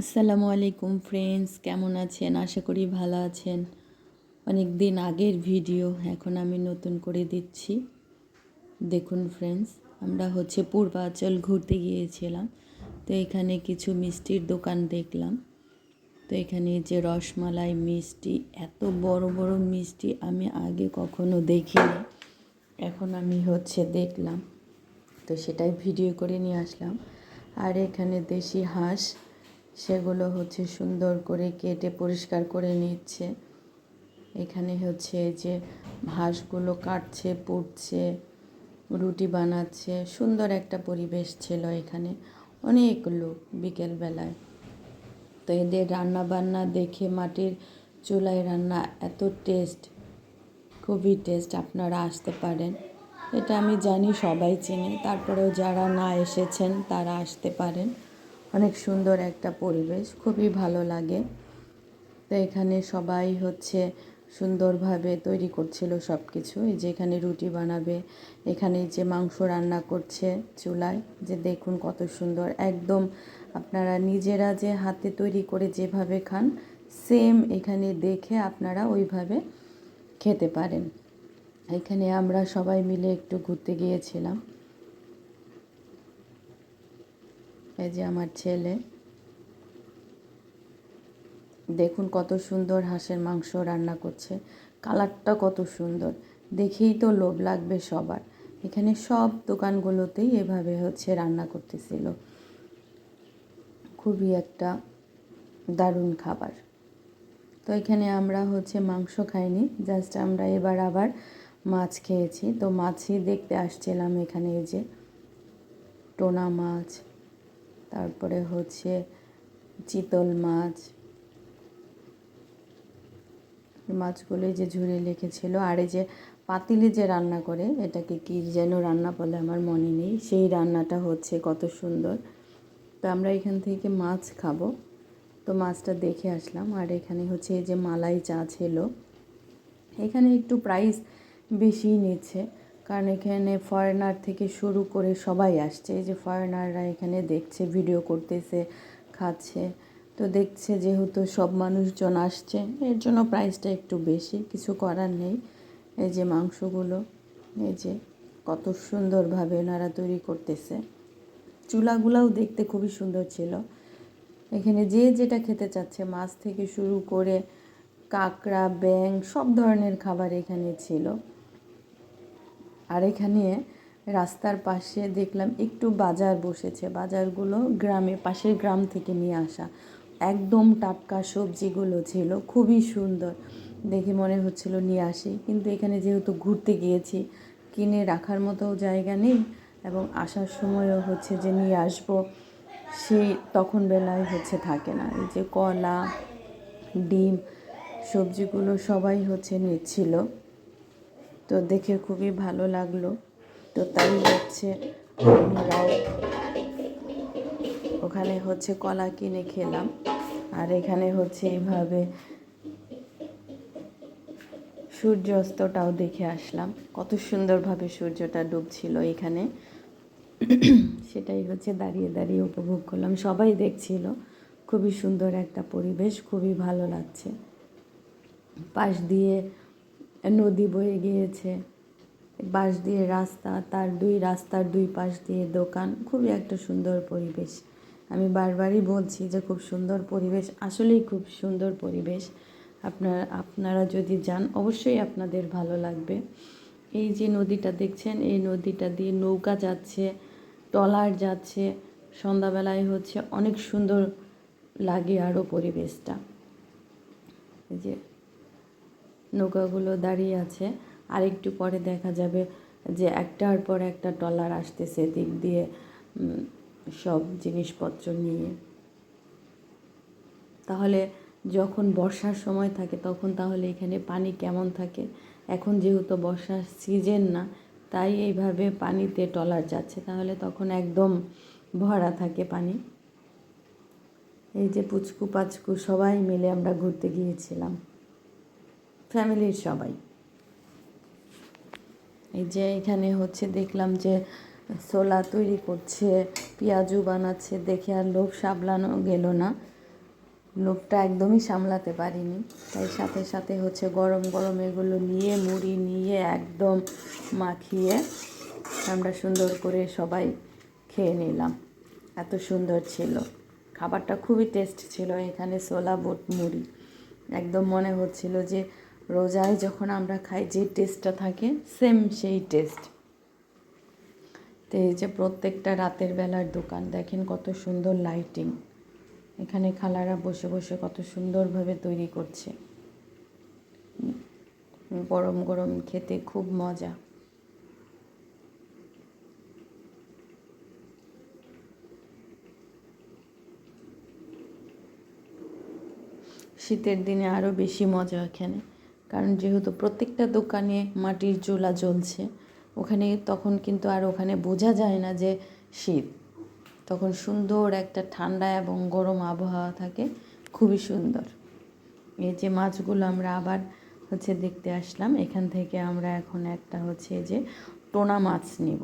আসসালামু আলাইকুম ফ্রেন্ডস কেমন আছেন? আশা করি ভালো আছেন। অনেক দিন আগের ভিডিও এখন আমি নতুন করে দিচ্ছি। দেখুন ফ্রেন্ডস আমরা হচ্ছে পূর্বাচল ঘুরতে গিয়েছিলাম। তো এখানে কিছু মিষ্টির দোকান দেখলাম। তো এখানে যে রসমালাই মিষ্টি, এত বড় বড় মিষ্টি আমি আগে কখনো দেখিনি। এখন আমি হচ্ছে দেখলাম। তো সেটাই ভিডিও করে নিয়ে আসলাম। আর এখানে দেশি হাঁস সেগুলো হচ্ছে সুন্দর করে কেটে পরিষ্কার করে নিচ্ছে। এখানে হচ্ছে যে হাঁসগুলো কাটছে পুড়ছে রুটি বানাচ্ছে। সুন্দর একটা পরিবেশ ছিল এখানে। অনেক লোক বিকেলবেলায়। তো এদের রান্না বান্না দেখে মাটির চুলায় রান্না এত টেস্ট, খুবই টেস্ট, আপনারা আসতে পারেন। এটা আমি জানি সবাই চেনে। তারপরেও যারা না এসেছেন, তারা আসতে পারেন। অনেক সুন্দর একটা পরিবেশ, খুবই ভালো লাগে। তো এখানে সবাই হচ্ছে সুন্দরভাবে তৈরি করছিল সব কিছু এই যে এখানে রুটি বানাবে, এখানে যে মাংস রান্না করছে চুলায়, যে দেখুন কত সুন্দর। একদম আপনারা নিজেরা যে হাতে তৈরি করে যেভাবে খান, সেম এখানে দেখে আপনারা ওইভাবে খেতে পারেন। এখানে আমরা সবাই মিলে একটু ঘুরতে গিয়েছিলাম। এই যে আমার ছেলে। দেখুন কত সুন্দর হাঁসের মাংস রান্না করছে। কালারটা কত সুন্দর। দেখেই তো লোভ লাগবে সবার। এখানে সব দোকানগুলোতেই এভাবে হচ্ছে রান্না করতেছিল। খুবই একটা দারুণ খাবার। তো এখানে আমরা হচ্ছে মাংস খাইনি, জাস্ট আমরা এবার আবার মাছ খেয়েছি। তো মাছই দেখতে আসছিলাম এখানে এই যে, টোনা মাছ তারপরে হচ্ছে চিতল মাছ। মাছগুলো যে ঝুড়ে লেখেছিল আর এই যে পাতিলে যে রান্না করে, এটাকে কি যেন রান্না বলে আমার মনে নেই। সেই রান্নাটা হচ্ছে কত সুন্দর। তো আমরা এখান থেকে মাছ খাব। তো মাছটা দেখে আসলাম। আর এখানে হচ্ছে এই যে মালাই চা ছিল। এখানে একটু প্রাইস বেশি নিচ্ছে। কারণ এখানে ফরেনার থেকে শুরু করে সবাই আসছে। এই যে ফরেনাররা এখানে দেখছে ভিডিও করতেছে, খাচ্ছে। তো দেখছে যেহেতু সব মানুষজন আসছে, এর জন্য প্রাইসটা একটু বেশি, কিছু করার নেই। এই যে মাংসগুলো, এই যে কত সুন্দরভাবে ওনারা তৈরি করতেছে। চুলাগুলাও দেখতে খুবই সুন্দর ছিল। এখানে যে যেটা খেতে চাচ্ছে, মাছ থেকে শুরু করে কাঁকড়া ব্যাং সব ধরনের খাবার এখানে ছিল। আর এখানে রাস্তার পাশে দেখলাম একটু বাজার বসেছে। বাজারগুলো গ্রামে পাশের গ্রাম থেকে নিয়ে আসা। একদম টাটকা সবজিগুলো ছিল, খুবই সুন্দর। দেখে মনে হচ্ছিল নিয়ে আসি। কিন্তু এখানে যেহেতু ঘুরতে গিয়েছি, কিনে রাখার মতো জায়গা নেই এবং আসার সময়ও হচ্ছে যে নিয়ে আসব সেই তখন বেলায় হচ্ছে থাকে না। এই যে কলা, ডিম, সবজিগুলো সবাই হচ্ছে নিচ্ছিল। তো দেখে খুবই ভালো লাগল। তো তাই হচ্ছে ওখানে হচ্ছে কলা কিনে খেলাম। আর এখানে হচ্ছে এইভাবে সূর্যাস্তটাও দেখে আসলাম। কত সুন্দরভাবে সূর্যটা ডুবছিল এখানে। সেটাই হচ্ছে দাঁড়িয়ে দাঁড়িয়ে উপভোগ করলাম। সবাই দেখছিল। খুবই সুন্দর একটা পরিবেশ, খুবই ভালো লাগছে। পাশ দিয়ে নদী বয়ে গিয়েছে। পাশ দিয়ে রাস্তা, তার দুই রাস্তার দুই পাশ দিয়ে দোকান। খুবই একটা সুন্দর পরিবেশ। আমি বারবারই বলছি যে খুব সুন্দর পরিবেশ, আসলেই খুব সুন্দর পরিবেশ। আপনার, আপনারা যদি যান, অবশ্যই আপনাদের ভালো লাগবে। এই যে নদীটা দেখছেন, এই নদীটা দিয়ে নৌকা যাচ্ছে, ট্রলার যাচ্ছে। সন্ধ্যাবেলায় হচ্ছে অনেক সুন্দর লাগে আরও পরিবেশটা। এই যে নৌকাগুলো দাঁড়িয়ে আছে। আর একটু পরে দেখা যাবে যে একটার পর একটা ট্রলার আসতেছে দিক দিয়ে সব জিনিসপত্র নিয়ে। তাহলে যখন বর্ষার সময় থাকে তখন তাহলে এখানে পানি কেমন থাকে? এখন যেহেতু বর্ষার সিজন না, তাই এইভাবে পানিতে ট্রলার যাচ্ছে। তাহলে তখন একদম ভরা থাকে পানি। এই যে পুচকু পাচকু সবাই মিলে আমরা ঘুরতে গিয়েছিলাম। ফ্যামিলির সবাই। এই যে এখানে হচ্ছে দেখলাম যে ছোলা তৈরি করছে, পেঁয়াজু বানাচ্ছে, দেখে আর লোভ সামলানো গেল না। লোভটা একদমই সামলাতে পারিনি। তাই সাথে সাথে হচ্ছে গরম গরম এগুলো নিয়ে, মুড়ি নিয়ে একদম মাখিয়ে আমরা সুন্দর করে সবাই খেয়ে নিলাম। এত সুন্দর ছিল। খাবারটা খুবই টেস্ট ছিল এখানে ছোলা, বুট, মুড়ি। একদম মনে হচ্ছিল যে রোজায় যখন আমরা খাই, যে টেস্টটা থাকে সেম সেই টেস্ট তো এই যে প্রত্যেকটা রাতের বেলার দোকান, দেখেন কত সুন্দর লাইটিং এখানে খালারা বসে বসে কত সুন্দরভাবে তৈরি করছে। গরম গরম খেতে খুব মজা। শীতের দিনে আরও বেশি মজা এখানে। কারণ যেহেতু প্রত্যেকটা দোকানে মাটির চুলা জ্বলছে, ওখানে তখন কিন্তু আর ওখানে বোঝা যায় না যে শীত। তখন সুন্দর একটা ঠান্ডা এবং গরম আবহাওয়া থাকে, খুবই সুন্দর। এই যে মাছগুলো আমরা আবার হচ্ছে দেখতে আসলাম, এখান থেকে আমরা এখন একটা হচ্ছে যে টোনা মাছ নিব।